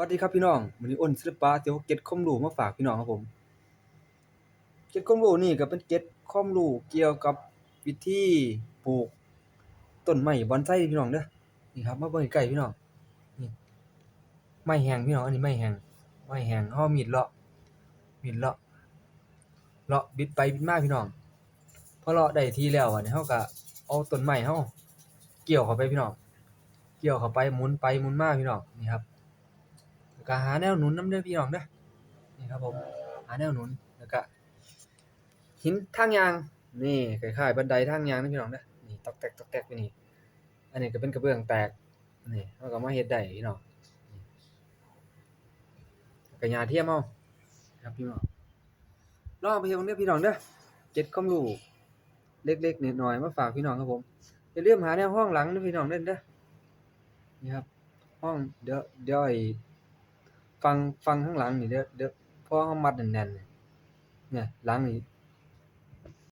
วัสดีครับพี่น้องวันนี้อ้นศิลปะเดี๋ยวเก็ตความรู้มาฝากพี่น้องครับผมเก็ตความรู้นี่ก็เป็นเก็ตความรู้เกี่ยวกับวิธีปลูกต้นไม้บอนไซพี่น้องเด้อนี่ครับมาเบิ่งใกล้พี่น้องนี่ไม้แห้งพี่น้องอันนี้ไม้แห้งไม้แห้งเฮามีดเลาะมีดเลาะเลาะบิดไปบิดมาพี่น้องพอเลาะได้ทีแล้วอะนี่เฮาก็เอาต้นไม้เฮาเกี่ยวเข้าไปพี่น้องเกี่ยวเข้าไปหมุนไปหมุนมาพี่น้องนี่ครับ ก็หาแนวหนุนน้ำเด้อพี่น้องเด้อนี่ครับผมหาแนวหนุนแล้วก็หินทางยางนี่คล้ายๆบันไดทางยางนะพี่น้องเด้อนี่ตอกแตกตอกแตกไปนี่อันนี้ก็เป็นกระเบื้องแตกนี่เฮาก็มาเฮ็ดได้พี่น้องก็หญ้าเทียมเฮาครับพี่น้องลองไปเฮ็ดกันเด้อพี่น้องเด้อเก็บความรู้เล็กๆน้อยๆมาฝากพี่น้องครับผมอย่าลืมหาแนวห้องหลังเด้อพี่น้องเด้อเด้อนี่ครับห้องเดี๋ยวเดี๋ยวไอ ฟังฟังข้างหลังนี่เด้อเด้อพอเฮามัดแน่นๆเนี่ยหลังนี่